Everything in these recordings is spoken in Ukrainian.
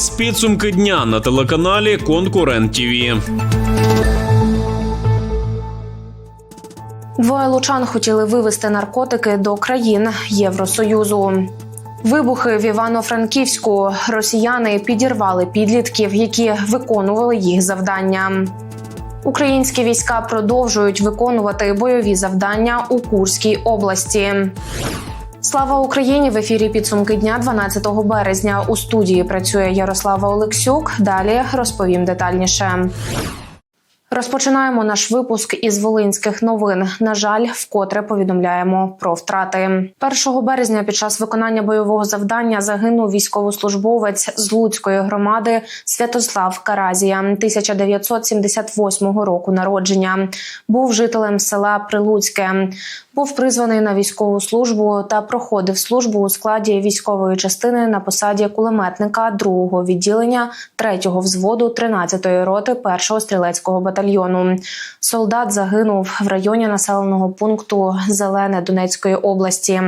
дивитесь підсумки дня на телеканалі Конкурент ТІВІ. Двоє лучан хотіли вивезти наркотики до країн Євросоюзу. Вибухи в Івано-Франківську росіяни підірвали підлітків, які виконували їх завдання. Українські війська продовжують виконувати бойові завдання у Курській області. Слава Україні! В ефірі підсумки дня 12 березня. У студії працює Ярослава Олексюк. Далі розповім детальніше. Розпочинаємо наш випуск із волинських новин. На жаль, вкотре повідомляємо про втрати. 1 березня під час виконання бойового завдання загинув військовослужбовець з Луцької громади Святослав Каразія, 1978 року народження. Був жителем села Прилуцьке. Був призваний на військову службу та проходив службу у складі військової частини на посаді кулеметника 2-го відділення 3-го взводу 13-ї роти 1-го стрілецького батальйону. Солдат загинув в районі населеного пункту Зелене Донецької області.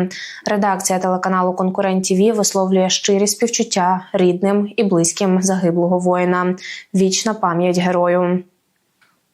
Редакція телеканалу Конкурент ТІВІ висловлює щирі співчуття рідним і близьким загиблого воїна. Вічна пам'ять герою.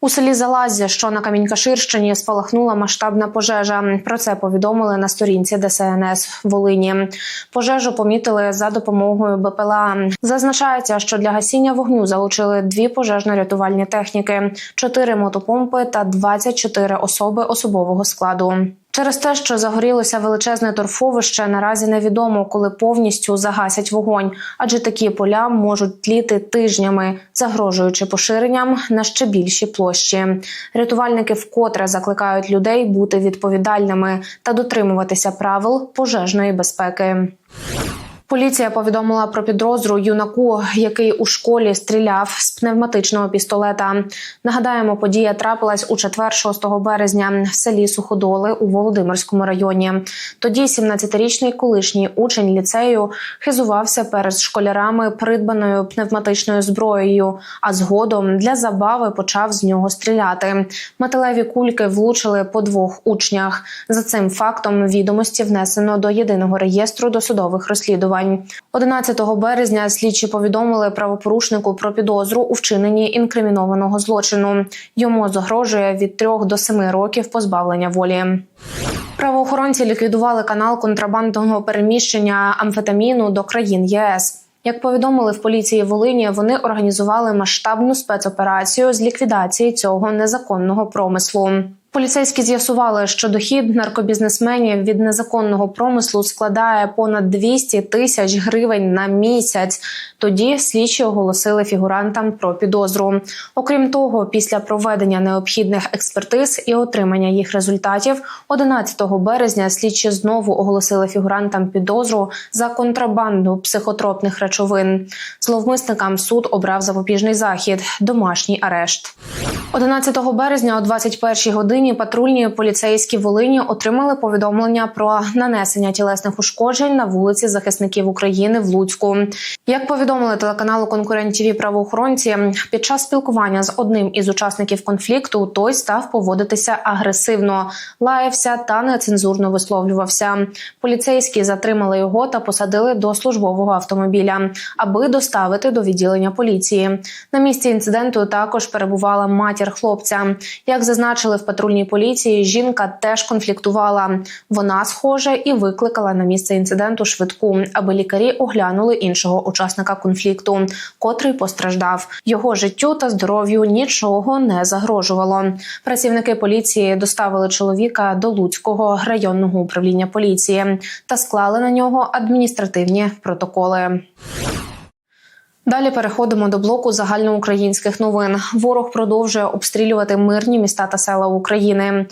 У селі Залазя, що на Камінькаширщині, спалахнула масштабна пожежа. Про це повідомили на сторінці ДСНС Волині. Пожежу помітили за допомогою БПЛА. Зазначається, що для гасіння вогню залучили дві пожежно-рятувальні техніки, чотири мотопомпи та 24 особи особового складу. Через те, що загорілося величезне торфовище, наразі невідомо, коли повністю загасять вогонь, адже такі поля можуть тліти тижнями, загрожуючи поширенням на ще більші площі. Рятувальники вкотре закликають людей бути відповідальними та дотримуватися правил пожежної безпеки. Поліція повідомила про підозру юнаку, який у школі стріляв з пневматичного пістолета. Нагадаємо, подія трапилась у четвер, 6 березня, в селі Суходоли у Володимирському районі. Тоді 17-річний колишній учень ліцею хизувався перед школярами придбаною пневматичною зброєю, а згодом для забави почав з нього стріляти. Металеві кульки влучили по двох учнях. За цим фактом відомості внесено до єдиного реєстру досудових розслідувань. 11 березня слідчі повідомили правопорушнику про підозру у вчиненні інкримінованого злочину. Йому загрожує від 3 до 7 років позбавлення волі. Правоохоронці ліквідували канал контрабандного переміщення амфетаміну до країн ЄС. Як повідомили в поліції Волині, вони організували масштабну спецоперацію з ліквідації цього незаконного промислу. Поліцейські з'ясували, що дохід наркобізнесменів від незаконного промислу складає понад 200 тисяч гривень на місяць. Тоді слідчі оголосили фігурантам про підозру. Окрім того, після проведення необхідних експертиз і отримання їх результатів, 11 березня слідчі знову оголосили фігурантам підозру за контрабанду психотропних речовин. Зловмисникам суд обрав запобіжний захід домашній арешт. 11 березня о 21 годині патрульні поліцейські Волині отримали повідомлення про нанесення тілесних ушкоджень на вулиці захисників України в Луцьку. Як повідомили телеканалу Конкурент ТІВІ правоохоронці, під час спілкування з одним із учасників конфлікту той став поводитися агресивно, лаявся та нецензурно висловлювався. Поліцейські затримали його та посадили до службового автомобіля, аби доставити до відділення поліції. На місці інциденту також перебувала матір хлопця. Як зазначили в патрульній поліції, жінка теж конфліктувала. Вона, схоже, і викликала на місце інциденту швидку, аби лікарі оглянули іншого учасника конфлікту, котрий постраждав. Його життю та здоров'ю нічого не загрожувало. Працівники поліції доставили чоловіка до Луцького районного управління поліції та склали на нього адміністративні протоколи. Далі переходимо до блоку загальноукраїнських новин. Ворог продовжує обстрілювати мирні міста та села України.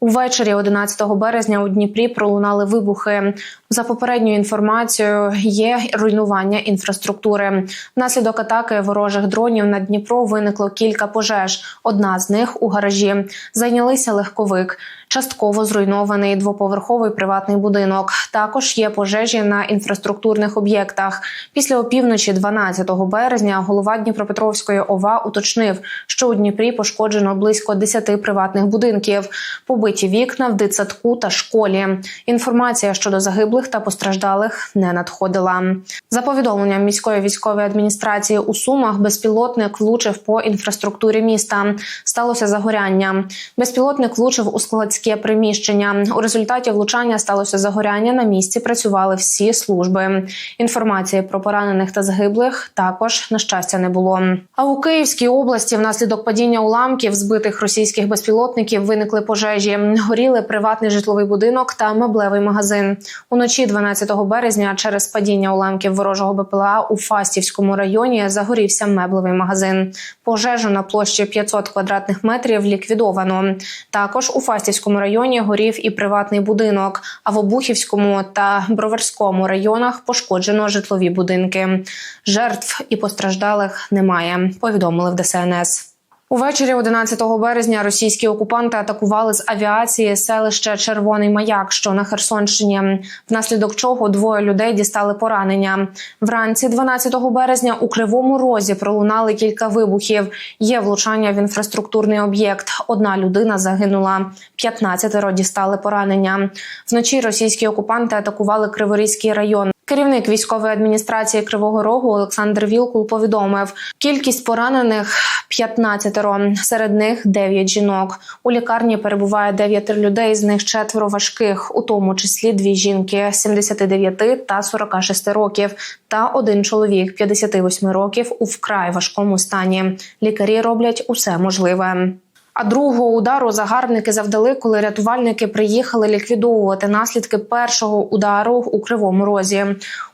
Увечері 11 березня у Дніпрі пролунали вибухи. За попередньою інформацією, є руйнування інфраструктури. Внаслідок атаки ворожих дронів на Дніпро виникло кілька пожеж. Одна з них у гаражі. Зайнялися легковик. Частково зруйнований двоповерховий приватний будинок. Також є пожежі на інфраструктурних об'єктах. Після опівночі 12 березня голова Дніпропетровської ОВА уточнив, що у Дніпрі пошкоджено близько 10 приватних будинків, побиті вікна в дитсадку та школі. Інформація щодо загиблих та постраждалих не надходила. За повідомленням міської військової адміністрації у Сумах, безпілотник влучив по інфраструктурі міста. Сталося загоряння. Безпілотник влучив у складське приміщення. У результаті влучання сталося загоряння. На місці працювали всі служби. Інформації про поранених та загиблих також на щастя не було. А у Київській області внаслідок падіння уламків збитих російських безпілотників виникли пожежі. Горіли приватний житловий будинок та меблевий магазин. Уночі 12 березня через падіння уламків ворожого БПЛА у Фастівському районі загорівся меблевий магазин. Пожежу на площі 500 квадратних метрів ліквідовано. Також у Фастівському районі горів і приватний будинок. А в Обухівському та Броварському районах пошкоджено житлові будинки. Жертв і постраждалих немає. Повідомили в ДСНС. Увечері 11 березня російські окупанти атакували з авіації селище Червоний Маяк, що на Херсонщині, внаслідок чого двоє людей дістали поранення. Вранці 12 березня у Кривому Розі пролунали кілька вибухів. Є влучання в інфраструктурний об'єкт. Одна людина загинула, 15 дістали поранення. Вночі російські окупанти атакували Криворізький район. Керівник військової адміністрації Кривого Рогу Олександр Вілкул повідомив: кількість поранених 15, серед них 9 жінок. У лікарні перебуває 9 людей, з них четверо важких, у тому числі дві жінки 79 та 46 років, та один чоловік 58 років у вкрай важкому стані. Лікарі роблять усе можливе. А другого удару загарбники завдали, коли рятувальники приїхали ліквідовувати наслідки першого удару у кривому розі.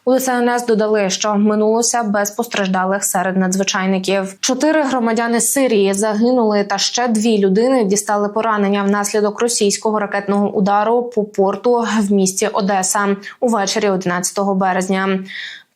У ДСНС додали, що минулося без постраждалих серед надзвичайників. Чотири громадяни Сирії загинули, та ще дві людини дістали поранення внаслідок російського ракетного удару по порту в місті Одеса увечері 11 березня.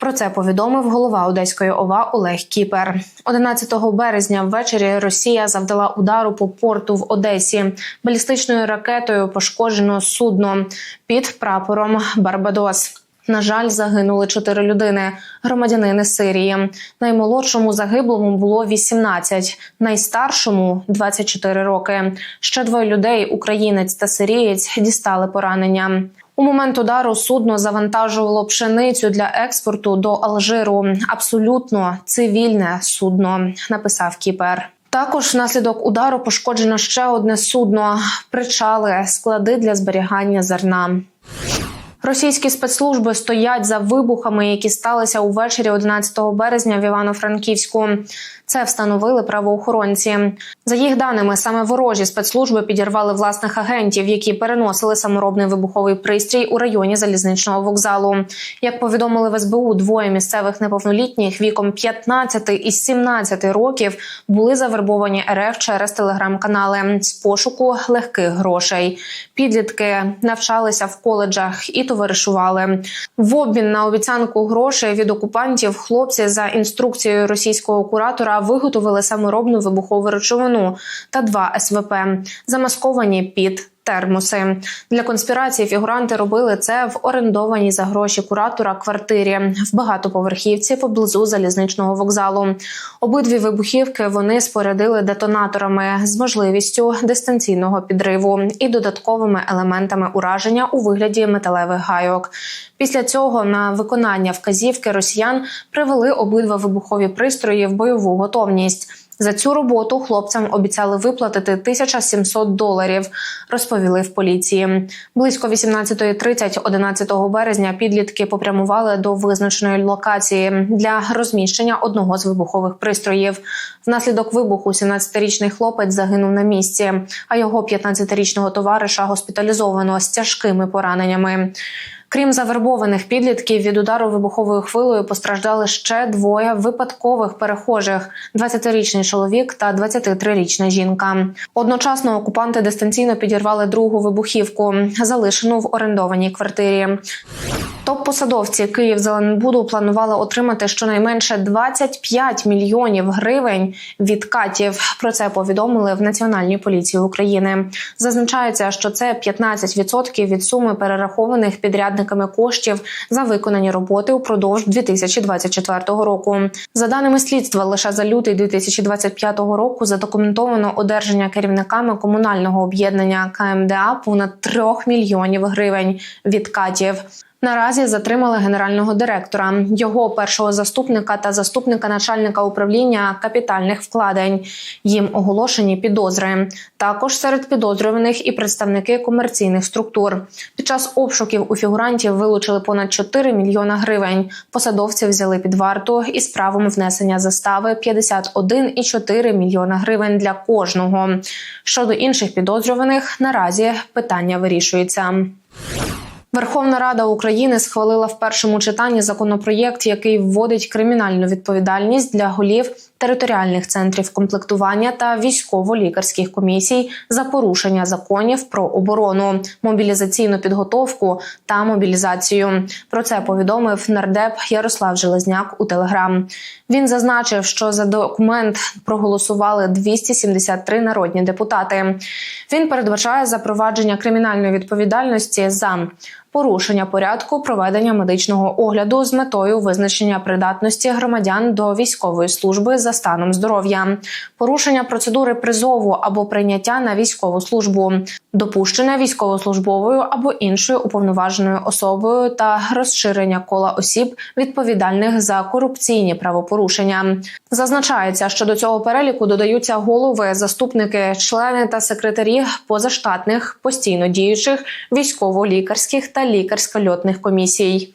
Про це повідомив голова Одеської ОВА Олег Кіпер. 11 березня ввечері Росія завдала удару по порту в Одесі. Балістичною ракетою пошкоджено судно під прапором Барбадос. На жаль, загинули чотири людини, громадянини Сирії. Наймолодшому загиблому було 18, найстаршому 24 роки. Ще двоє людей, українець та сирієць, дістали поранення. У момент удару судно завантажувало пшеницю для експорту до Алжиру. Абсолютно цивільне судно, написав Кіпер. Також внаслідок удару пошкоджено ще одне судно, причали, склади для зберігання зерна. Російські спецслужби стоять за вибухами, які сталися увечері 11 березня в Івано-Франківську. Це встановили правоохоронці. За їх даними, саме ворожі спецслужби підірвали власних агентів, які переносили саморобний вибуховий пристрій у районі залізничного вокзалу. Як повідомили в СБУ, двоє місцевих неповнолітніх віком 15 і 17 років були завербовані РФ через телеграм-канали з пошуку легких грошей. Підлітки навчалися в коледжах і товаришували. В обмін на обіцянку грошей від окупантів хлопці за інструкцією російського куратора виготовили саморобну вибухову речовину та два СВП, замасковані під. Термоси для конспірації фігуранти робили це в орендованій за гроші куратора квартирі в багатоповерхівці поблизу залізничного вокзалу. Обидві вибухівки вони спорядили детонаторами з можливістю дистанційного підриву і додатковими елементами ураження у вигляді металевих гайок. Після цього на виконання вказівки росіян привели обидва вибухові пристрої в бойову готовність. За цю роботу хлопцям обіцяли виплатити 1700 доларів, розповіли в поліції. Близько 18.30 11 березня підлітки попрямували до визначеної локації для розміщення одного з вибухових пристроїв. Внаслідок вибуху 17-річний хлопець загинув на місці, а його 15-річного товариша госпіталізовано з тяжкими пораненнями. Крім завербованих підлітків, від удару вибуховою хвилою постраждали ще двоє випадкових перехожих: – 20-річний чоловік та 23-річна жінка. Одночасно окупанти дистанційно підірвали другу вибухівку, залишену в орендованій квартирі. Топ-посадовці Київзеленбуду планували отримати щонайменше 25 мільйонів гривень від катів. Про це повідомили в Національній поліції України. Зазначається, що це 15% від суми перерахованих підрядниками коштів за виконані роботи упродовж 2024 року. За даними слідства, лише за лютий 2025 року задокументовано одержання керівниками комунального об'єднання КМДА понад 3 мільйонів гривень від катів. Наразі затримали генерального директора, його першого заступника та заступника начальника управління капітальних вкладень. Їм оголошені підозри. Також серед підозрюваних і представники комерційних структур. Під час обшуків у фігурантів вилучили понад 4 мільйона гривень. Посадовці взяли під варту із правом внесення застави 51,4 мільйона гривень для кожного. Щодо інших підозрюваних, наразі питання вирішується. Верховна Рада України схвалила в першому читанні законопроєкт, який вводить кримінальну відповідальність для голів територіальних центрів комплектування та військово-лікарських комісій за порушення законів про оборону, мобілізаційну підготовку та мобілізацію. Про це повідомив нардеп Ярослав Железняк у Телеграм. Він зазначив, що за документ проголосували 273 народні депутати. Він передбачає запровадження кримінальної відповідальності за порушення порядку проведення медичного огляду з метою визначення придатності громадян до військової служби за станом здоров'я, порушення процедури призову або прийняття на військову службу, допущення військовослужбовою або іншою уповноваженою особою та розширення кола осіб, відповідальних за корупційні правопорушення. Зазначається, що до цього переліку додаються голови, заступники, члени та секретарі позаштатних постійно діючих військово-лікарських та лікарсько-льотних комісій.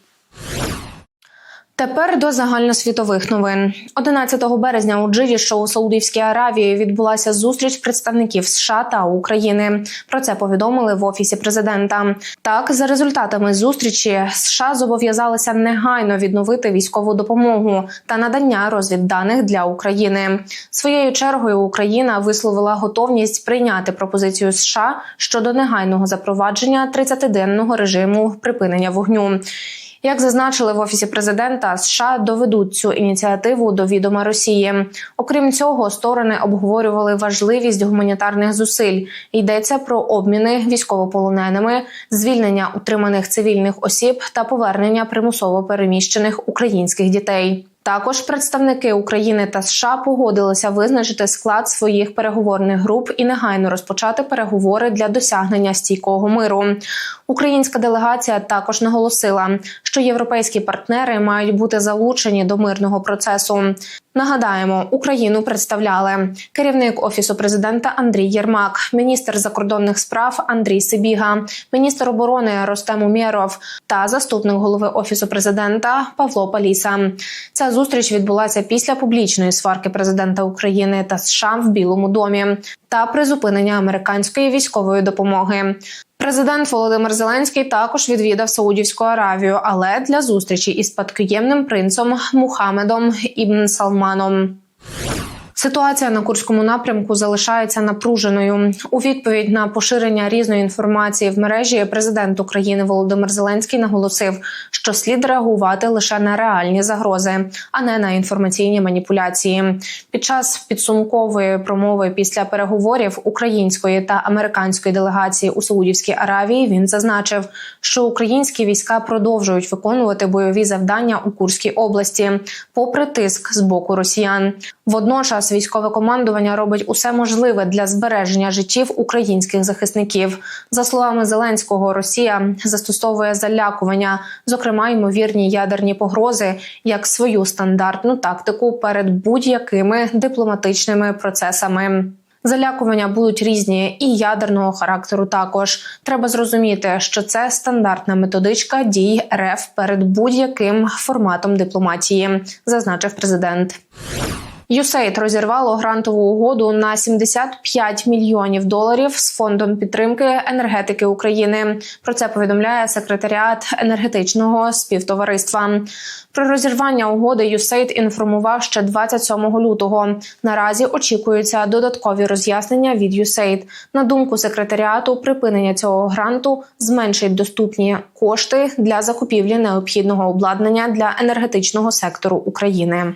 Тепер до загальносвітових новин 11 березня у Джиді, що у Саудівській Аравії, відбулася зустріч представників США та України. Про це повідомили в офісі президента. Так, за результатами зустрічі, США зобов'язалися негайно відновити військову допомогу та надання розвідданих для України. Своєю чергою Україна висловила готовність прийняти пропозицію США щодо негайного запровадження 30-денного режиму припинення вогню. Як зазначили в офісі президента, США доведуть цю ініціативу до відома Росії. Окрім цього, сторони обговорювали важливість гуманітарних зусиль. Йдеться про обміни військовополоненими, звільнення утриманих цивільних осіб та повернення примусово переміщених українських дітей. Також представники України та США погодилися визначити склад своїх переговорних груп і негайно розпочати переговори для досягнення стійкого миру. Українська делегація також наголосила, що європейські партнери мають бути залучені до мирного процесу. Нагадаємо, Україну представляли керівник офісу президента Андрій Єрмак, міністр закордонних справ Андрій Сибіга, міністр оборони Ростем Умєров та заступник голови офісу президента Павло Паліса. Ця зустріч відбулася після публічної сварки президента України та США в Білому домі та призупинення американської військової допомоги. Президент Володимир Зеленський також відвідав Саудівську Аравію, але для зустрічі із спадкоємним принцем Мухаммедом Ібн Салманом. Ситуація на курському напрямку залишається напруженою. У відповідь на поширення різної інформації в мережі президент України Володимир Зеленський наголосив, що слід реагувати лише на реальні загрози, а не на інформаційні маніпуляції. Під час підсумкової промови після переговорів української та американської делегації у Саудівській Аравії він зазначив, що українські війська продовжують виконувати бойові завдання у Курській області, попри тиск з боку росіян. Водночас військове командування робить усе можливе для збереження життів українських захисників. За словами Зеленського, Росія застосовує залякування, зокрема ймовірні ядерні погрози, як свою стандартну тактику перед будь-якими дипломатичними процесами. Залякування будуть різні і ядерного характеру. Також треба зрозуміти, що це стандартна методичка дій РФ перед будь-яким форматом дипломатії, зазначив президент. USAID розірвало грантову угоду на 75 мільйонів доларів з фондом підтримки енергетики України. Про це повідомляє секретаріат енергетичного співтовариства. Про розірвання угоди USAID інформував ще 27 лютого. Наразі очікуються додаткові роз'яснення від USAID. На думку секретаріату, припинення цього гранту зменшить доступні кошти для закупівлі необхідного обладнання для енергетичного сектору України.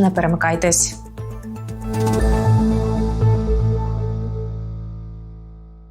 не перемикайтесь.